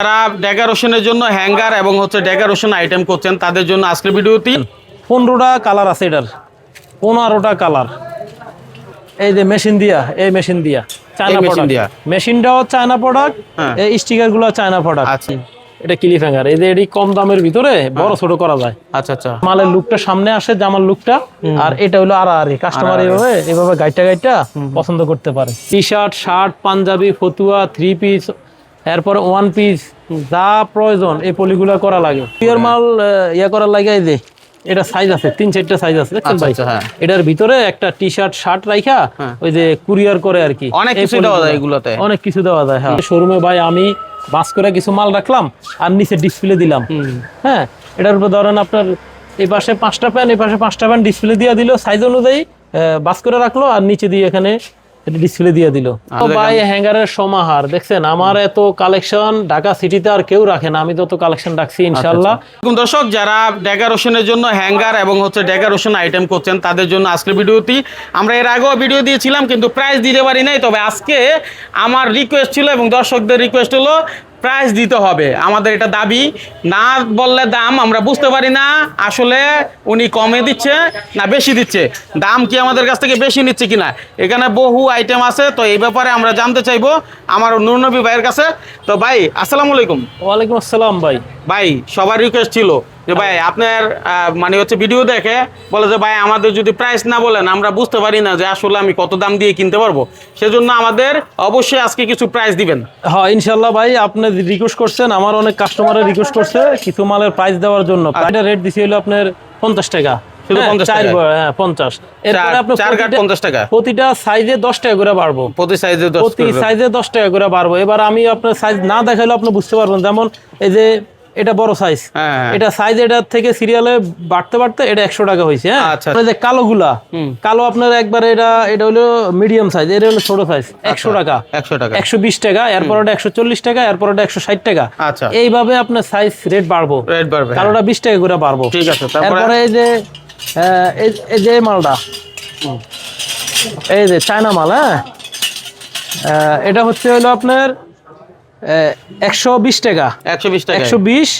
যারা ডেকারেশনের জন্য হ্যাঙ্গার এবং হচ্ছে ডেকারেশন আইটেম করছেন তাদের জন্য আজকের ভিডিওটি পনেরোটা কালার আছে এটার। পনেরোটা কালার। এই যে মেশিন দিয়া এই মেশিন দিয়া চায়না প্রোডাক্ট মেশিনটাও চায়না প্রোডাক্ট হ্যাঁ। এই চায়না প্রোডাক্ট আচ্ছা। এটা ক্লিপ হ্যাঙ্গার এই যে এটি কম দামের ভিতরে বড় ছোট করা যায়। আচ্ছা আচ্ছা। মালের লুকটা সামনে আসে জামার লুকটা আর এটা হলো আর আর কাস্টমার এইভাবে এইভাবে গাইটা গাইটা পছন্দ করতে পারে। টি শার্ট শার্ট পাঞ্জাবি ফতুয়া থ্রি পিস এরপরে ওয়ান পিস যা প্রয়োজন এই পলিগুলো করা লাগে পিওর মাল ইয়া করার লাগে এই যে এটা সাইজ আছে তিন চারটা সাইজ আছে দেখছেন আচ্ছা, ভাই আচ্ছা, হ্যাঁ। এটার ভিতরে একটা টি শার্ট শার্ট রাইখা হ্যাঁ। ওই যে কুরিয়ার করে আর কি অনেক কিছু দেওয়া যায়। এগুলোতে। অনেক কিছু দেওয়া যায় হ্যাঁ শোরুমে ভাই আমি বাস করে কিছু মাল রাখলাম আর নিচে ডিসপ্লে দিলাম হ্যাঁ এটার উপর ধরেন আপনার এই পাশে পাঁচটা প্যান এই পাশে পাঁচটা প্যান ডিসপ্লে দিয়ে দিল সাইজ অনুযায়ী বাস করে রাখল আর নিচে দিয়ে এখানে ডিসপ্লে দিয়ে দিল। ভাই হ্যাঙ্গারের সমাহার দেখছেন? আমার এত কালেকশন ঢাকা সিটিতে আর কেউ রাখে না। আমি তো কালেকশন রাখছি ইনশাল্লাহ। দর্শক যারা ডেকোরেশনের জন্য হ্যাঙ্গার এবং হচ্ছে ডেকোরেশন আইটেম করছেন তাদের জন্য আজকের ভিডিওটি আমরা এর আগেও ভিডিও দিয়েছিলাম কিন্তু প্রাইস দিতে পারি নাই। তবে আজকে আমার রিকোয়েস্ট ছিল এবং দর্শকদের রিকোয়েস্ট হলো প্রাইস দিতে হবে। আমাদের এটা দাবি। না বললে দাম আমরা বুঝতে পারি না। আসলে উনি কমে দিচ্ছে না বেশি দিচ্ছে। দাম কি আমাদের কাছ থেকে বেশি নিচ্ছে কিনা? এখানে বহু আইটেম আছে তো এই ব্যাপারে আমরা জানতে চাইব আমার নুরনবী ভাইয়ের কাছে। তো ভাই আসসালামু আলাইকুম। ওয়ালাইকুম আসসালাম ভাই। ভাই সবার রিকোয়েস্ট ছিল। যে ভাই আপনার মানে হচ্ছে ভিডিও দেখে বলে যে ভাই আমাদের যদি প্রাইস না বলেন আমরা বুঝতে পারি না যে আসলে আমি কত দাম দিয়ে কিনতে পারব। সেজন্য আমাদের অবশ্যই আজকে কিছু প্রাইস দিবেন। হ্যাঁ ইনশাল্লাহ ভাই আপনি রিকোয়েস্ট করছেন আমার অনেক কাস্টমারের রিকোয়েস্ট করছে কিছু মালের প্রাইস দেওয়ার জন্য। এটা রেট দিছি হলো আপনার পঞ্চাশ টাকা। শুধু 50 চার টাকা? বড়, পঞ্চাশ। এরপরে চার- আপনার চার কাঠ প্রতিটা- 50 টাকা? প্রতিটা সাইজে দশ টাকা করে বাড়বো। প্রতি সাইজে দশ প্রতি সাইজে দশ টাকা করে বাড়বো। এবার আমি আপনার সাইজ না দেখাইলে আপনি বুঝতে পারবেন। যেমন এই যে এটা বড় সাইজ হ্যাঁ, হ্যাঁ। এটা সাইজ এটার থেকে সিরিয়ালে বাড়তে বাড়তে এটা একশো টাকা হয়েছে হ্যাঁ? আচ্ছা। আপনার যে কালোগুলা কালো আপনার একবার এটা এটা হলো মিডিয়াম সাইজ এটা হলো ছোট সাইজ একশো টাকা। একশো টাকা। একশো বিশ টাকা এরপর ওটা একশো চল্লিশ টাকা এরপর ওটা একশো ষাট টাকা। আচ্ছা। এইভাবে আপনার সাইজ রেট বাড়বো। রেট বাড়বে হ্যাঁ। কালোটা বিশ টাকা করে বাড়বো। ঠিক আছে, তারপরে? এই যে এই- যে মালটা। এই যে চায়না মাল হ্যাঁ? এটা হচ্ছে হলো আপনার একশো বিশ টাকা। একশো বিশ টাকা একশো বিশ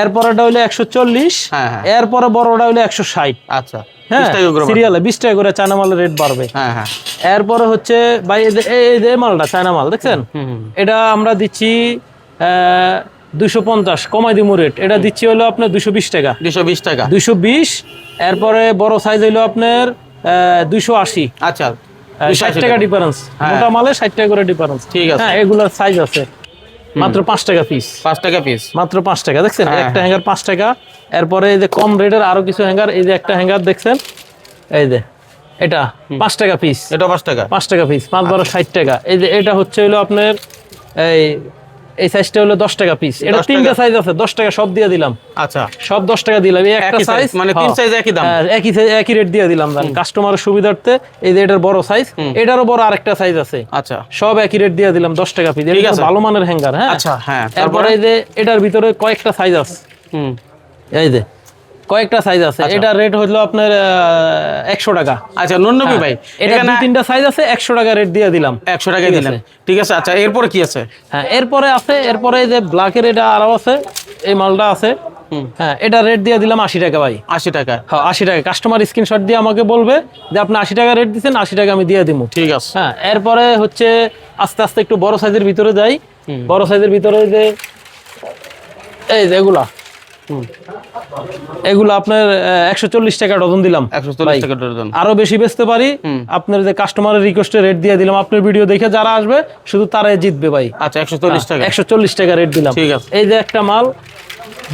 এরপরেটা হলো একশো চল্লিশ হ্যাঁ, হ্যাঁ। এরপরে বড়টা হলো একশো ষাট। আচ্ছা হ্যাঁ বিশ টাকা করে বাড়বে। সিরিয়ালে বিশ টাকা করে চায়না মালের রেট বাড়বে এরপরে হচ্ছে ভাই এই যে- এই এই যে মালটা চায়না মাল দেখছেন এটা আমরা দিচ্ছি দুশো পঞ্চাশ কমাই দিমু রেট এটা দিচ্ছি হলো আপনার দুশো বিশ টাকা। দুশো বিশ টাকা। দুশো বিশ এরপরে বড় সাইজ হইল আপনার দুশো আশি। আচ্ছা ষাট টাকা ডিফারেন্স। মোটা মালে ষাট টাকা করে ডিফারেন্স ঠিক আছে। হ্যাঁ এগুলোর সাইজ আছে। মাত্র পাঁচ টাকা পিস পাঁচ টাকা পিস মাত্র পাঁচ টাকা দেখছেন? হ্যাঁ, একটা হ্যাঙ্গার পাঁচ টাকা। এরপরে এই যে কম রেটের আরও কিছু হ্যাঙ্গার এই যে একটা হ্যাঙ্গার দেখছেন? এই যে এটা পাঁচ টাকা পিস এটা পাঁচ টাকা। পাঁচ টাকা পিস পাঁচ বারো ষাট টাকা। এই যে এটা হচ্ছে হলো আপনার এই এই সাইজটা হলো দশ টাকা পিস এটা তিনটা সাইজ আছে দশ টাকা সব দিয়ে দিলাম। আচ্ছা। সব দশ টাকা দিলাম। এই একটা সাইজ মানে তিন সাইজ একই দাম? একই সাইজ একই রেট দিয়ে দিলাম কাস্টমারের সুবিধার্থে এই যে এটার বড় সাইজ এটারও বড় আরেকটা সাইজ আছে। আচ্ছা। সব একই রেট দিয়ে দিলাম দশ টাকা পিস এটা। ভালো মানের হ্যাঙ্গার হ্যাঁ। আচ্ছা, হ্যাঁ, তারপরে? এই যে এটার ভিতরে কয়েকটা সাইজ আছে। হুম। এই যে কয়েকটা সাইজ আছে। এটা রেট হলো আপনার একশো টাকা। আচ্ছা নন্নবী ভাই এটা দুই তিনটা সাইজ আছে একশো টাকা রেট দিয়ে দিলাম। একশো টাকা দিলেন ঠিক আছে আচ্ছা এরপরে কি আছে? হ্যাঁ এরপরে আছে এরপরে যে ব্ল্যাকের এটা আরও আছে এই মালটা আছে। হ্যাঁ এটা রেট দিয়ে দিলাম আশি টাকা ভাই। আশি টাকা। হ্যাঁ আশি টাকা। কাস্টমার স্ক্রিনশট দিয়ে আমাকে বলবে যে আপনি আশি টাকা রেট দিচ্ছেন আশি টাকা আমি দিয়ে দিব ঠিক আছে। হ্যাঁ এরপরে হচ্ছে আস্তে আস্তে একটু বড় সাইজের ভিতরে যাই। বড় সাইজের ভিতরে যে এই যে এগুলা আপনার একশো চল্লিশ টাকা ডজন দিলাম। একশো চল্লিশ টাকা ডজন। আরও বেশি বেচতে পারি। আপনার যে কাস্টমারের রিকোয়েস্টে রেট দিয়ে দিলাম আপনার ভিডিও দেখে যারা আসবে শুধু তারাই জিতবে ভাই। আচ্ছা একশো চল্লিশ টাকা। একশো চল্লিশ টাকা রেট দিলাম। ঠিক আছে। এই যে একটা মাল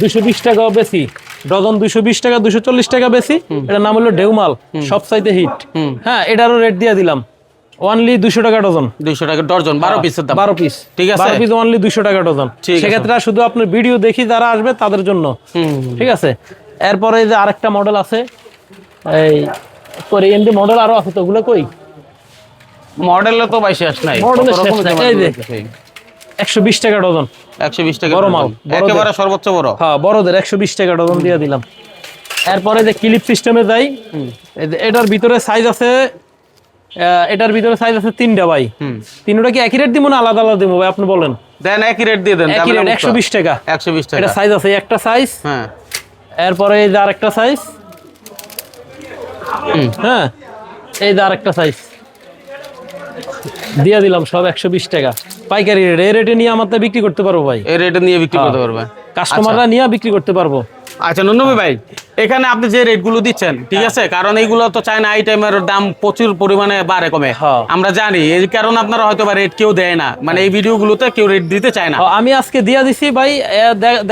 দুশো বিশ টাকাও বেশি। ডজন দুশো বিশ টাকা দুশো চল্লিশ টাকা বেশি। এটার নাম হলো ঢেউ মাল। সব চাইতে হিট হ্যাঁ এটারও রেট দিয়ে দিলাম। ওনলি দুশো টাকা ডজন দুইশো টাকা ডজন বারো পিসের দাম। বারো পিস ঠিক আছে। বারো পিস অনলি দুশো টাকা ডজন সেক্ষেত্রে শুধু আপনার ভিডিও দেখি যারা আসবে তাদের জন্য। ঠিক আছে? এরপরে যে আরেকটা মডেল আছে। এই পরে এমনি মডেল আরও আছে তো ওগুলো কই? মডেলে তো ভাই শেষ নাই। যে। একশো বিশ টাকা ডজন একশো বিশ টাকা বড় মাল, একেবারে সর্বোচ্চ বড়। হ্যাঁ বড়দের একশো বিশ টাকা ডজন দিয়ে দিলাম। এরপরে যে ক্লিপ সিস্টেমে যাই এটার ভিতরে সাইজ আছে এটার ভিতরে সাইজ আছে তিনটা ভাই। তিনটা কি একই রেট দিব না আলাদা আলাদা দিব ভাই আপনি বলেন। দেন একই রেট দিয়ে দেন একই রেট একশো বিশ টাকা। একশো বিশ এটা টাকা। সাইজ আছে একটা সাইজ হ্যাঁ। এরপরে এই যে আরেকটা সাইজ হ্যাঁ এই যে আরেকটা সাইজ দিয়ে দিলাম সব একশো বিশ টাকা। পাইকারি রেট এই রেটে নিয়ে আমার বিক্রি করতে পারব ভাই। এই রেটে নিয়ে বিক্রি করতে পারবে। কাস্টমাররা নিয়ে বিক্রি করতে পারব। আচ্ছা নন্দবী ভাই এখানে আপনি যে রেটগুলো দিচ্ছেন ঠিক আছে? কারণ এইগুলো তো চায়না আইটেমের দাম প্রচুর পরিমাণে বাড়ে কমে। হ্যাঁ। আমরা জানি এই কারণে আপনারা হয়তো বা রেট কেউ দেয় না। মানে এই ভিডিওগুলোতে কেউ রেট দিতে চায় না। আমি আজকে দিয়া দিছি ভাই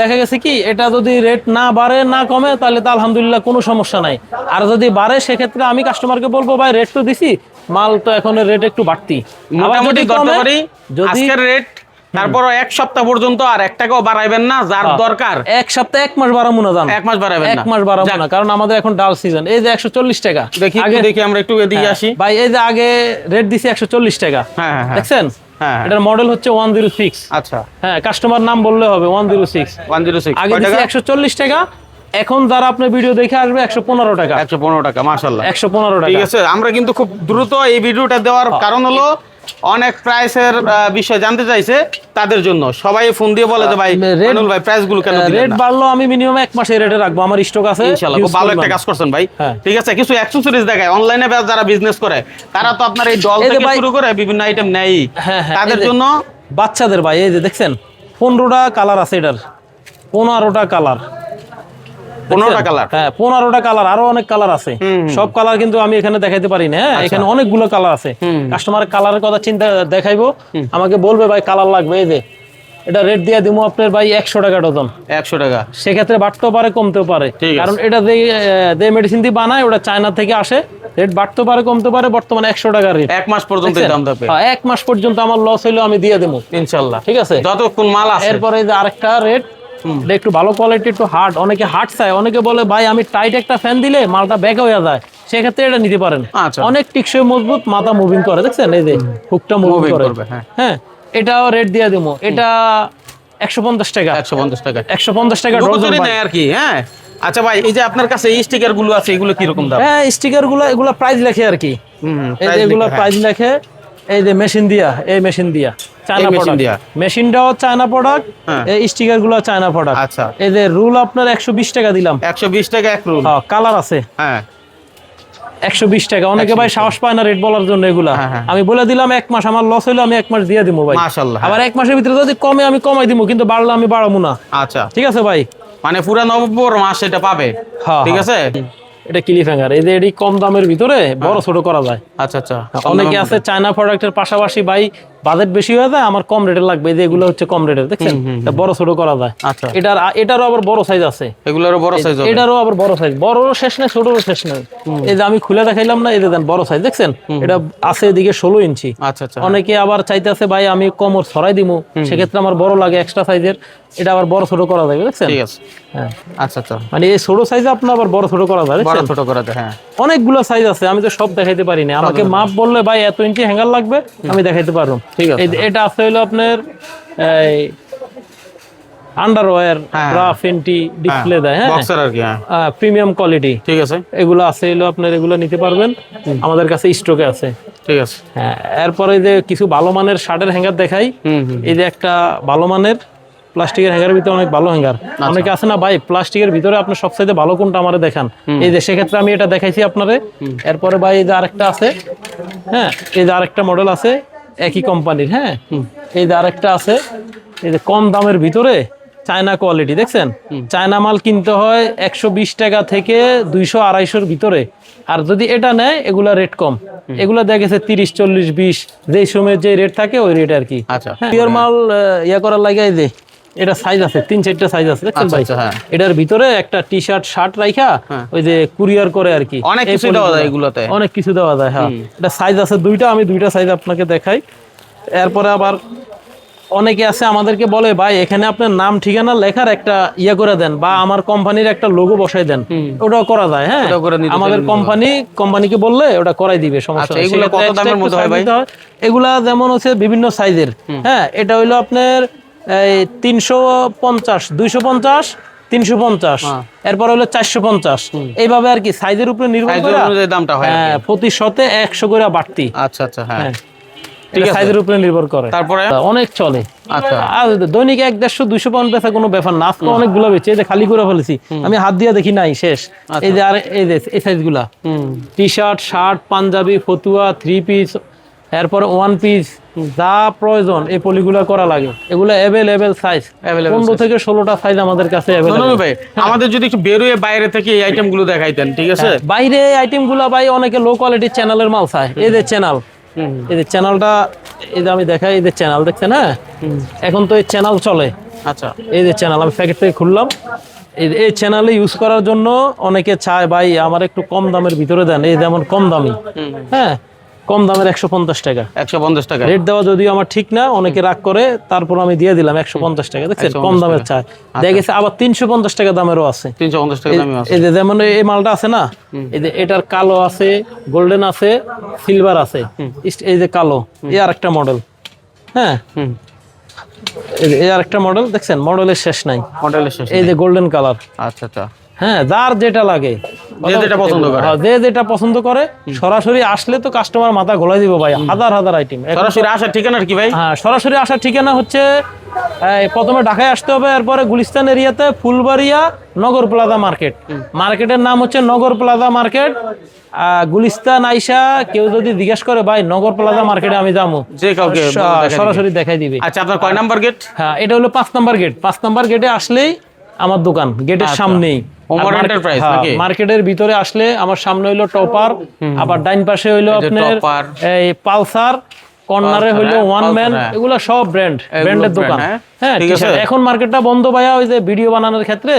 দেখা গেছে কি এটা যদি রেট না বাড়ে না কমে তাহলে তো আলহামদুলিল্লাহ কোনো সমস্যা নাই। আর যদি বাড়ে সেক্ষেত্রে আমি কাস্টমারকে বলব ভাই রেট তো দিছি মাল তো এখন রেট একটু বাড়তি। মোটামুটি আজকের রেট তারপর এক সপ্তাহ পর্যন্ত আর এক টাকাও বাড়াইবেন না যার দরকার। এক সপ্তাহে এক মাস বাড়াবো না জান? এক মাস বাড়াবেন এক মাস বাড়াবো না কারণ আমাদের এখন ডাল সিজন এই যে একশো চল্লিশ টাকা দেখি আগে দেখি আমরা একটু এদিকে আসি। ভাই এই যে আগে রেট দিছি একশো চল্লিশ টাকা। হ্যাঁ হ্যাঁ হ্যাঁ। দেখছেন? হ্যাঁ, হ্যাঁ। এটার মডেল হচ্ছে ওয়ান জিরো সিক্স আচ্ছা। হ্যাঁ কাস্টমার নাম বললে হবে one zero six one zero six আগে দিছি একশো চল্লিশ টাকা এখন যারা আপনার ভিডিও দেখে আসবে একশো পনেরো টাকা। একশো পনেরো টাকা মাসাল্লাহ একশো পনেরো টাকা। ঠিক আছে আমরা কিন্তু খুব দ্রুত এই ভিডিওটা দেওয়ার কারণ হলো অনেক প্রাইসের বিষয় জানতে চাইছে তাদের জন্য। সবাই ফোন দিয়ে বলে যে ভাই আনুল ভাই প্রাইসগুলো কেন রেট বাড়লো আমি মিনিমাম এক মাসে রেটে রাখব। আমার স্টক আছে ইনশাআল্লাহ খুব ভালো একটা কাজ করছেন ভাই। হ্যাঁ। ঠিক আছে কিছু অ্যাক্সেসরিজ দেখায় অনলাইনে যারা বিজনেস করে তারা তো আপনার এই ডল থেকে শুরু করে বিভিন্ন আইটেম নেই হ্যাঁ, হ্যাঁ, তাদের জন্য বাচ্চাদের ভাই এই যে দেখছেন পনেরোটা কালার আছে এটার। পনেরোটা কালার পনেরোটা কালার হ্যাঁ পনেরোটা কালার আরও অনেক কালার আছে। সব কালার কিন্তু আমি এখানে দেখাইতে পারি না হ্যাঁ? এখানে অনেকগুলো কালার আছে। কালারের কথা চিন্তা দেখাইবো। আমাকে বলবে ভাই কালার লাগবে এই যে এটা রেট দিয়ে আপনার ভাই একশো টাকা ডজন একশো টাকা। সেক্ষেত্রে বাড়তেও পারে কমতেও পারে। কারণ এটা যে মেডিসিন দিয়ে বানায় ওটা চায়না থেকে আসে। রেট বাড়তেও পারে কমতে পারে বর্তমানে একশো টাকার রেট এক মাস পর্যন্ত দাম থাকবে। এক মাস পর্যন্ত আমার লস হইল আমি দিয়ে দেবো ইনশাল্লাহ। ঠিক আছে? যতক্ষণ মাল আছে। এরপরে এই যে আরেকটা রেট এটা একটু ভালো কোয়ালিটি একটু হার্ড অনেকে হার্ড চায়। অনেকে বলে ভাই আমি টাইট একটা ফ্যান দিলে মালটা ব্যাক হয়ে যায়। সেক্ষেত্রে এটা নিতে পারেন। আচ্ছা। অনেক টিকসই মজবুত মাথা মুভিং করে দেখছেন? এই যে হুকটা মুভিং করে। করবে, হ্যাঁ। হ্যাঁ এটাও রেট দিয়ে দেবো। এটা একশো পঞ্চাশ টাকা। একশো পঞ্চাশ টাকা। একশো পঞ্চাশ টাকা নেয় আর কি হ্যাঁ। আচ্ছা ভাই এই যে আপনার কাছে এই স্টিকারগুলো আছে এগুলো কীরকম দাম? হ্যাঁ স্টিকারগুলো এগুলো প্রাইস লেখে আর কি। এগুলো হ্যাঁ। প্রাইস লেখে। এই যে মেশিন দিয়া এই মেশিন দিয়া চায়না প্রোডাক্ট দিয়া। মেশিনটাও চায়না প্রোডাক্ট হ্যাঁ। এই স্টিকারগুলো চায়না প্রোডাক্ট আচ্ছা। এই যে রুল আপনার একশো বিশ টাকা দিলাম। একশো বিশ টাকা এক রুল হ্যাঁ কালার আছে। হ্যাঁ। একশো বিশ টাকা। অনেকে ভাই সাহস পায় না রেট বলার জন্য এগুলা। হ্যাঁ, হ্যাঁ। আমি বলে দিলাম এক মাস আমার লস হইল আমি এক মাস দিয়ে দিব ভাই। আবার এক মাসের ভিতরে যদি কমে আমি কমাই দিব কিন্তু বাড়লে আমি বাড়াবো না। আচ্ছা। ঠিক আছে ভাই? মানে পুরা নভেম্বর মাস এটা পাবে। ঠিক। আছে? এটা কিলি ফ্যাঙ্গার এই যে এটি কম দামের ভিতরে বড় ছোট করা যায়। আচ্ছা আচ্ছা। অনেকে আছে চায়না প্রোডাক্টের পাশাপাশি ভাই বাজেট বেশি হয়ে যায় আমার কম রেটের লাগবে। এই যে এগুলো হচ্ছে কম রেটের দেখছেন? বড় ছোট করা যায়। আচ্ছা। এটার এটারও আবার বড় সাইজ আছে। এগুলোরও বড় সাইজ এটারও আবার বড় সাইজ বড়রও শেষ নেই ছোটরও শেষ নেই। এই যে আমি খুলে দেখাইলাম না এই যে দেন বড় সাইজ দেখছেন? এটা আছে এদিকে ষোলো ইঞ্চি। আচ্ছা আচ্ছা। অনেকে আবার চাইতেছে ভাই আমি কোমর ছড়াই দিমু। সেক্ষেত্রে আমার বড় লাগে এক্সট্রা সাইজের এটা আবার বড় ছোট করা যাবে দেখছেন? ঠিক আছে। হ্যাঁ। আচ্ছা আচ্ছা। মানে এই ছোট সাইজে আপনার আবার বড় ছোট করা যায় বড় ছোট করা যায় হ্যাঁ। অনেকগুলো সাইজ আছে আমি তো সব দেখাইতে পারি না। আমাকে মাপ বললে ভাই এত ইঞ্চি হ্যাঙ্গার লাগবে? আমি দেখাইতে পারব। ঠিক আছে। এটা আছে হলো আপনার এই আন্ডারওয়্যার। ব্রা ফেন্টি ডিসপ্লে দেয় হ্যাঁ? বক্সার আর কি হ্যাঁ। প্রিমিয়াম কোয়ালিটি ঠিক আছে। এগুলো আছে হলো আপনার এগুলো নিতে পারবেন। আমাদের কাছে স্টকে আছে। ঠিক আছে। হ্যাঁ এরপরে যে কিছু ভালো মানের শার্টের হ্যাঙ্গার দেখাই। এই যে একটা ভালো মানের প্লাস্টিকের হ্যাঙ্গারের ভিতরে অনেক ভালো হ্যাঙ্গার আচ্ছা। অনেকে আছে না ভাই প্লাস্টিকের ভিতরে আপনি সবচাইতে ভালো কোনটা আমারে দেখান? এই যে সেক্ষেত্রে আমি এটা দেখাইছি আপনারে। এরপরে ভাই এই যে আরেকটা আছে। হ্যাঁ এই যে আরেকটা মডেল আছে। একই কোম্পানির হ্যাঁ? এই যে আরেকটা আছে এই যে কম দামের ভিতরে চায়না কোয়ালিটি দেখছেন? চায়না মাল কিনতে হয় একশো বিশ টাকা থেকে দুইশো আড়াইশোর ভিতরে। আর যদি এটা নেয় এগুলা রেট কম। এগুলা দেখা গেছে তিরিশ চল্লিশ বিশ যেই সময়ের যে রেট থাকে ওই রেট আর কি। আচ্ছা। পিওর মাল আহ, ইয়া করার লাগে এই যে এটা সাইজ আছে তিন চারটা সাইজ আছে দেখছেন আচ্ছা ভাই? আচ্ছা হ্যাঁ। এটার ভিতরে একটা টি শার্ট শার্ট রাইখা ওই যে কুরিয়ার করে আর কি। অনেক কিছু দেওয়া যায়। এগুলোতে। অনেক কিছু দেওয়া যায় হ্যাঁ। এটা সাইজ আছে দুইটা আমি দুইটা সাইজ আপনাকে দেখাই। এরপরে আবার অনেকে আছে আমাদেরকে বলে ভাই এখানে আপনার নাম ঠিকানা লেখার একটা ইয়া করে দেন বা আমার কোম্পানির একটা লোগো বসাই দেন। ওটাও করা যায় হ্যাঁ। আমাদের কোম্পানি কোম্পানিকে বললে ওটা করাই দিবে সমস্যা আচ্ছা। এগুলো কত দামের মধ্যে হয় ভাই? এগুলা যেমন হচ্ছে বিভিন্ন সাইজের হ্যাঁ এটা হইল আপনার এই তিনশো পঞ্চাশ দুইশো পঞ্চাশ তিনশো পঞ্চাশ হ্যাঁ। এরপর হলো চারশো পঞ্চাশ। এইভাবে আর কি সাইজের উপরে নির্ভর করে অনুযায়ী দামটা হয় হ্যাঁ প্রতি শতে একশো করে বাড়তি। আচ্ছা আচ্ছা হ্যাঁ। হ্যাঁ। ঠিক সাইজের উপরে নির্ভর করে। তারপরে? অনেক চলে। আচ্ছা। আর দৈনিক এক দেড়শো দুইশো পাউন্ড বেচা কোনো ব্যাপার না। আজকে অনেকগুলো বেচে। এই যে খালি করে ফেলেছি। আমি হাত দিয়ে দেখি নাই শেষ। এই যে আর এই যে এই সাইজগুলা। হুম। টি শার্ট শার্ট পাঞ্জাবি ফতুয়া থ্রি পিস এরপরে ওয়ান পিস যা প্রয়োজন এই পলিগুলো করা লাগে। এগুলো অ্যাভেলেবেল সাইজ পনেরো থেকে ষোলোটা সাইজ আমাদের কাছে ভাই। আমাদের যদি একটু বেরোয় বাইরে থেকে এই আইটেমগুলো দেখাইতেন ঠিক আছে? বাইরে আইটেমগুলা ভাই অনেকে লো কোয়ালিটির চ্যানেলের মাল চায়। এই যে চ্যানেল এই যে চ্যানেলটা এই যে আমি দেখাই এই যে চ্যানেল দেখছেন হ্যাঁ? এখন তো এই চ্যানেল চলে। আচ্ছা। এই যে চ্যানেল আমি প্যাকেট থেকে খুললাম। এই এই চ্যানেলে ইউজ করার জন্য অনেকে চায় ভাই আমার একটু কম দামের ভিতরে দেন। এই যেমন কম দামি। হ্যাঁ? কম দামের একশো পঞ্চাশ টাকা। একশো পঞ্চাশ টাকা। রেট দেওয়া যদিও আমার ঠিক না অনেকে রাগ করে তারপর আমি দিয়ে দিলাম একশো পঞ্চাশ টাকা দেখছেন? কম দামের চায় দেখা গেছে আবার তিনশো পঞ্চাশ টাকা দামেরও আছে। তিনশো পঞ্চাশ টাকা এই যে যেমন এই মালটা আছে না এই যে এটার কালো আছে গোল্ডেন আছে সিলভার আছে। এই যে কালো এই আর একটা মডেল। হ্যাঁ? এই আর একটা মডেল দেখছেন? মডেলের শেষ নাই। মডেলের শেষ এই যে গোল্ডেন কালার। আচ্ছা আচ্ছা। হ্যাঁ যার যেটা লাগে। যে যেটা পছন্দ করে। হ্যাঁ, যে যেটা পছন্দ করে সরাসরি আসলে তো কাস্টমার মাথা ঘোলাই দিব ভাই হাজার হাজার আইটেম সরাসরি আসার ঠিকানা কি ভাই? হ্যাঁ সরাসরি আসার ঠিকানা হচ্ছে প্রথমে ঢাকায় আসতে হবে এরপরে গুলিস্তান এরিয়াতে ফুলবাড়িয়া নগর প্লাজা মার্কেট। মার্কেটের নাম হচ্ছে নগর প্লাজা মার্কেট। গুলিস্তান আইসা কেউ যদি জিজ্ঞেস করে ভাই নগর প্লাজা মার্কেটে আমি যাব? যে কাউকে। সরাসরি দেখাই দিবে। আচ্ছা আপনার কয় নাম্বার গেট হ্যাঁ এটা হলো পাঁচ নাম্বার গেট পাঁচ নাম্বার গেটে আসলেই আমার দোকান গেটের সামনেই। ওমর আর মার্কেট- Enterprise হ্যাঁ? মার্কেটের ভিতরে আসলে আমার সামনে হইল টপার আবার ডাইন পাশে হইল আপনার এই পালসার কর্নারে হইল ওয়ান ম্যান হ্যাঁ। এগুলো সব ব্র্যান্ড ব্র্যান্ডের দোকান হ্যাঁ? হ্যাঁ ঠিক ঠিক আছে। এখন মার্কেটটা বন্ধ ভাইয়া ওই যে ভিডিও বানানোর ক্ষেত্রে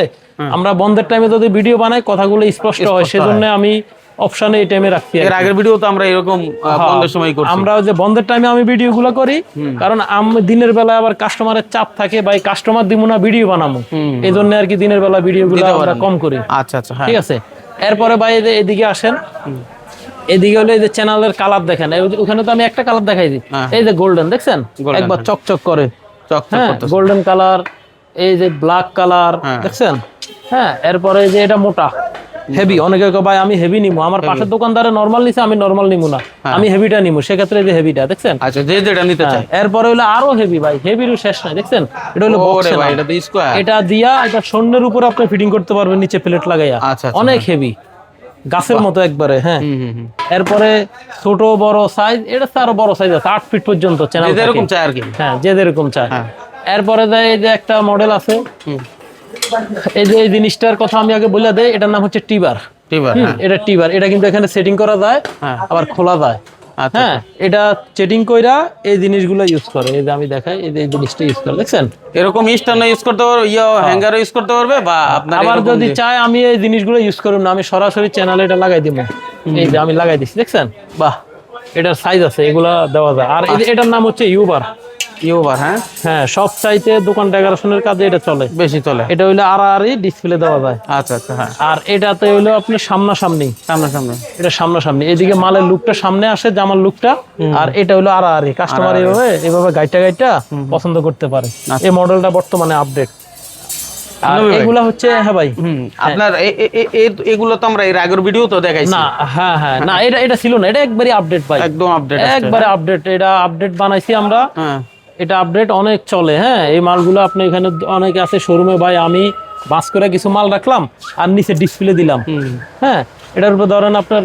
আমরা বন্ধের টাইমে যদি ভিডিও বানাই কথাগুলো স্পষ্ট হয় সেজন্য আমি অপশনে এই টাইমে রাখছি এর আগের ভিডিও তো আমরা এরকম আহ, বন্ধের সময় করছি। আমরা যে বন্ধের টাইমে আমি ভিডিওগুলো করি কারণ আমি দিনের বেলা আবার কাস্টমারের চাপ থাকে ভাই কাস্টমার দিব না ভিডিও বানাবো এই জন্য আর কি দিনের বেলা ভিডিওগুলো আমরা কম করি। আচ্ছা আচ্ছা হ্যাঁ। ঠিক আছে? এরপরে ভাই এদিকে আসেন। এদিকে হলো এই যে চ্যানেলের কালার দেখেন। ওখানে তো আমি একটা কালার দেখাই দিই। হ্যাঁ। এই যে গোল্ডেন দেখছেন? একবার হ্যাঁ। চকচক করে। হ্যাঁ গোল্ডেন কালার এই যে ব্ল্যাক কালার হ্যাঁ। দেখছেন? হ্যাঁ এরপরে যে এটা মোটা। হেভি অনেকে ভাই আমি হেভি নিবো আমার পাশের দোকানদারে নরমাল নিছে আমি নরমাল নিবো না। আমি হেভিটা নিবো সেক্ষেত্রে যে হেভিটা দেখছেন? আচ্ছা যে যেটা নিতে হ্যাঁ, চাই এরপরে হলো আরও হেভি ভাই। হেভিরও শেষ নাই দেখছেন? এটা হলো বক্স ভাই এটা স্কোয়ার এটা দিয়া এটা স্বর্ণের উপর আপনি ফিটিং করতে পারবেন নিচে প্লেট লাগাইয়া। আচ্ছা, আচ্ছা, অনেক হেভি গাছের মতো একবারে হ্যাঁ। এরপরে ছোট বড় সাইজ এটা তো আরও বড় সাইজ আছে আট ফিট পর্যন্ত চ্যানেল যে যেরকম চাই আর কি। হ্যাঁ যে যেরকম চায় হ্যাঁ। এরপরে যে একটা মডেল আছে। হুম। এই যে এই জিনিসটার কথা আমি আগে বলে দেই এটার নাম হচ্ছে টিবার। টিবার হ্যাঁ। এটা টিবার। এটা কিন্তু এখানে সেটিং করা যায় হ্যাঁ। আবার খোলা যায়। আচ্ছা হ্যাঁ এটা চেটিং কইরা এই জিনিসগুলো ইউজ করে। এই যে আমি দেখাই এই যে জিনিসটা ইউজ করে দেখছেন? এরকম স্ট্যান্ড ইউজ করতে পারবে ইয়া হ্যাঙ্গার ইউজ করতে পারবে বা আপনার আবার যদি চায় আমি এই জিনিসগুলো ইউজ করুন না আমি সরাসরি চ্যানেলে এটা লাগাই দিব এই যে আমি লাগাই দিচ্ছি দেখছেন? বাহ এটার সাইজ আছে এগুলা দেওয়া যায়। আর এটার নাম হচ্ছে ইউবার ইউবার হ্যাঁ? হ্যাঁ সব চাইতে দোকান ডেকোরেশনের কাজে এটা চলে। বেশি চলে। এটা হইল আড়াআড়ি ডিসপ্লে দেওয়া যায়। আচ্ছা আচ্ছা হ্যাঁ। আর এটাতে হইল আপনার সামনাসামনি। সামনে সামনে এটা সামনাসামনি। এদিকে মালের লুকটা সামনে আসে জামার লুকটা। আর এটা হলো আড়াআড়ি। কাস্টমার এইভাবে এইভাবে গাইটা গাইটা পছন্দ করতে পারে। এই মডেলটা বর্তমানে আপডেট এগুলা হচ্ছে হ্যাঁ ভাই। হুম আপনার এগুলো তো আমরা এর আগের ভিডিও তো দেখাইছি। না হ্যাঁ হ্যাঁ। না এটা এটা ছিল না। এটা একবারই আপডেট ভাই। একদম আপডেট একবারে আপডেট এটা আপডেট বানাইছি আমরা। হ্যাঁ। এটা আপডেট অনেক চলে হ্যাঁ? এই মালগুলো আপনি এখানে অনেকে আছে শোরুমে ভাই আমি বাস করে কিছু মাল রাখলাম আর নিচে ডিসপ্লে দিলাম। হ্যাঁ? এটার উপর ধরেন আপনার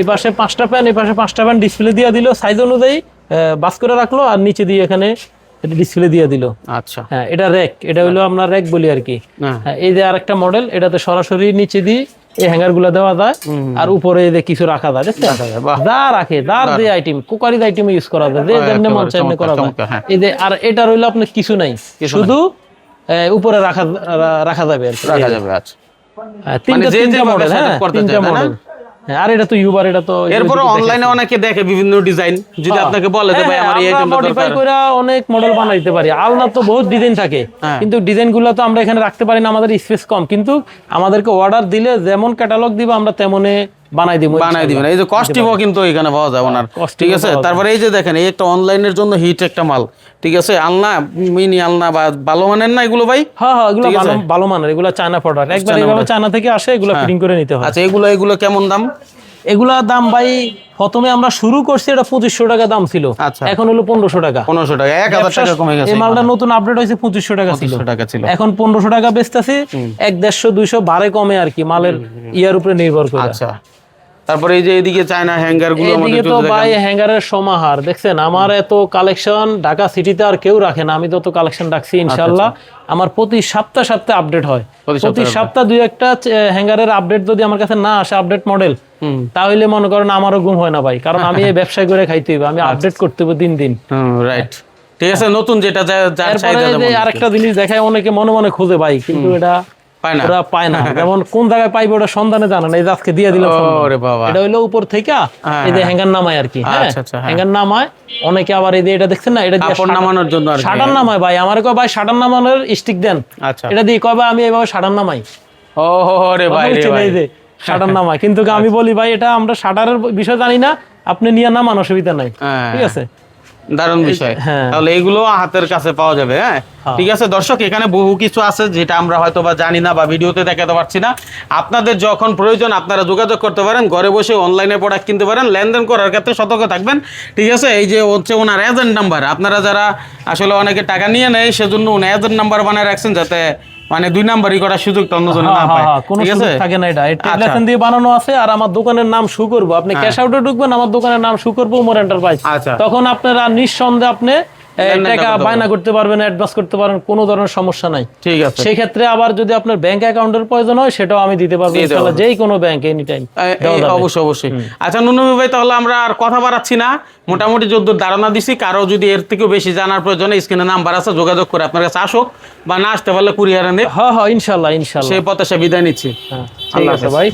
এই পাশে পাঁচটা প্যান এই পাশে পাঁচটা প্যান ডিসপ্লে দিয়ে দিল সাইজ অনুযায়ী বাস করে রাখল আর নিচে দিয়ে এখানে ডিসপ্লে দিয়ে দিল। আচ্ছা। হ্যাঁ এটা র্যাক এটা হলো আপনার র্যাক বলি আর কি। হ্যাঁ। হ্যাঁ, এই যে আরেকটা মডেল এটাতে সরাসরি নিচে দিয়ে এই হ্যাঙ্গারগুলা দেওয়া যায় আর উপরে যে কিছু রাখা যায় দেখতে দা যা রাখে যার যে আইটেম কুকারিজ আইটেম ইউজ করা যায় যে বাহ, যেমনি মন একেবারে করা যায়। হ্যাঁ। এই যে আর এটা রইল আপনার কিছু নাই শুধু উপরে রাখা রাখা যাবে আর। রাখা যাবে আচ্ছা। হ্যাঁ, তিনটা মানে তিনটা মডেল হ্যাঁ তিনটা? মডেল হ্যাঁ আর এটা তো ইউবার এটা তো এরপরে অনলাইনে অনেকে দেখে বিভিন্ন ডিজাইন যদি আপনাকে বলে যে ভাই আমার এই আইটেমটা মডিফাই করে অনেক মডেল বানাইতে পারি। আলনা তো বহুত ডিজাইন থাকে। হ্যাঁ। কিন্তু ডিজাইনগুলো তো আমরা এখানে রাখতে পারি না আমাদের স্পেস কম। কিন্তু আমাদেরকে অর্ডার দিলে যেমন ক্যাটালগ দিব আমরা তেমনে বানাই দিব বানাই দিবেন। এই যে কিন্তু এখানে পাওয়া যায় ওনার। ঠিক আছে? তারপরে এই যে দেখেন এই একটা অনলাইনের জন্য হিট একটা মাল। ঠিক আছে? আলনা মিনি আলনা বা ভালো মানের না এগুলো ভাই? হ্যাঁ হ্যাঁ এগুলো ভালো ভালো মানের। এগুলো চায়না প্রোডাক্ট একবার এইভাবে চায়না থেকে আসে এগুলো ফিটিং করে নিতে হয়। আচ্ছা এগুলো এগুলো কেমন দাম? এগুলা দাম ভাই প্রথমে আমরা শুরু করছি এটা পঁচিশশো টাকা দাম ছিল। আচ্ছা। এখন হলো পনেরোশো টাকা। পনেরোশো টাকা। এক হাজার টাকা কমে গেছে এই মালটা নতুন আপডেট হয়েছে পঁচিশশো টাকা ছিল। টাকা ছিল। এখন পনেরোশো টাকা বেচতেছে এক দেড়শো দুইশো বারে কমে আর কি মালের ইয়ার উপরে নির্ভর করে। আচ্ছা। তারপরে এই যে এদিকে চায়না হ্যাঙ্গারগুলো এদিকে তো ভাই হ্যাঙ্গারের সমাহার দেখছেন? আমার এত কালেকশন ঢাকা সিটিতে আর কেউ রাখে না আমি কালেকশন রাখছি ইনশাল্লাহ আমার প্রতি সপ্তাহ সপ্তাহে আপডেট হয়। প্রতি সপ্তাহ দুই একটা হ্যাঙ্গারের আপডেট যদি আমার কাছে না আসে আপডেট মডেল। তাহলে মনে করেন আমারও ঘুম হয় না ভাই কারণ আমি এই ব্যবসায় করে খাইতে আমি আপডেট করতে হবে দিন দিন। রাইট ঠিক আছে নতুন যেটা আরেকটা জিনিস দেখায় অনেকে মনে মনে খুঁজে ভাই কিন্তু এটা ওরা পায় না। যেমন কোন জায়গায় পাইবে ওটা সন্ধানে জানে না এই আজকে দিয়ে দিলাম ওরে বাবা। এটা হইল উপর থেকে এই যে হ্যাঙ্গার নামায় আর কি হ্যাঁ? আচ্ছা, আচ্ছা, হ্যাঁ। হ্যাঙ্গার নামায় অনেকে আবার এই যে এটা দেখছেন না এটা দিয়ে নামানোর জন্য আর শাটার নামায় ভাই। আমার কয় ভাই শাটার নামানোর স্টিক দেন। আচ্ছা। এটা দিয়ে কয় ভাই আমি এভাবে শাটার নামাই। ও রে ভাই রে ভাই। শাটার নামায়। কিন্তু আমি বলি ভাই এটা আমরা শাটারের বিষয় জানি না আপনি নিয়ে নামান অসুবিধা নাই। হ্যাঁ। ঠিক আছে? দারুণ বিষয়। হ্যাঁ। তাহলে এগুলো হাতের কাছে পাওয়া যাবে হ্যাঁ? ঠিক আছে দর্শক এখানে বহু কিছু আছে যেটা আমরা হয়তো বা জানি না বা ভিডিওতে দেখাতে পারছি না। আপনাদের যখন প্রয়োজন আপনারা যোগাযোগ করতে পারেন ঘরে বসে অনলাইনে প্রোডাক্ট কিনতে পারেন লেনদেন করার ক্ষেত্রে সতর্ক থাকবেন। ঠিক আছে এই যে হচ্ছে ওনার এজেন্ট নাম্বার আপনারা যারা আসলে অনেকে টাকা নিয়ে নেয় সেজন্য উনি এজেন্ট নাম্বার বানায় রাখছেন যাতে মানে দুই নাম্বারই করার সুযোগ তো অন্যজনে না হ্যাঁ, পায়। হ্যাঁ, কোনো সুযোগ থাকে না এটা। এটা আচ্ছা। লেসেন দিয়ে বানানো আছে আর আমার দোকানের নাম শু করব। আপনি ক্যাশ আউটে ঢুকবেন আমার দোকানের নাম শু করব মোর এন্টারপ্রাইজ। তখন আপনারা নিঃসন্দেহে আপনি টাকা বায়না করতে পারবেন অ্যাডভান্স করতে পারবেন কোনো ধরনের সমস্যা নাই। ঠিক আছে। সেই ক্ষেত্রে আবার যদি আপনার ব্যাংক অ্যাকাউন্টের প্রয়োজন হয় সেটাও আমি দিতে পারব ইনশাআল্লাহ যেই কোনো ব্যাংক এনি টাইম অবশ্যই অবশ্যই। আচ্ছা নুনবি ভাই তাহলে আমরা আর কথা বাড়াচ্ছি না। মোটামুটি যদ্দ ধারণা দিছি কারও যদি এর থেকেও বেশি জানার প্রয়োজন স্ক্রিনে নাম্বার আছে যোগাযোগ করে আপনার কাছে আসুক বা না আসতে পারলে কুরিয়ারে নে। হ্যাঁ হ্যাঁ ইনশাল্লাহ ইনশাল্লাহ সেই পথে সে বিদায় নিচ্ছি। হ্যাঁ, ঠিক আছে ভাই।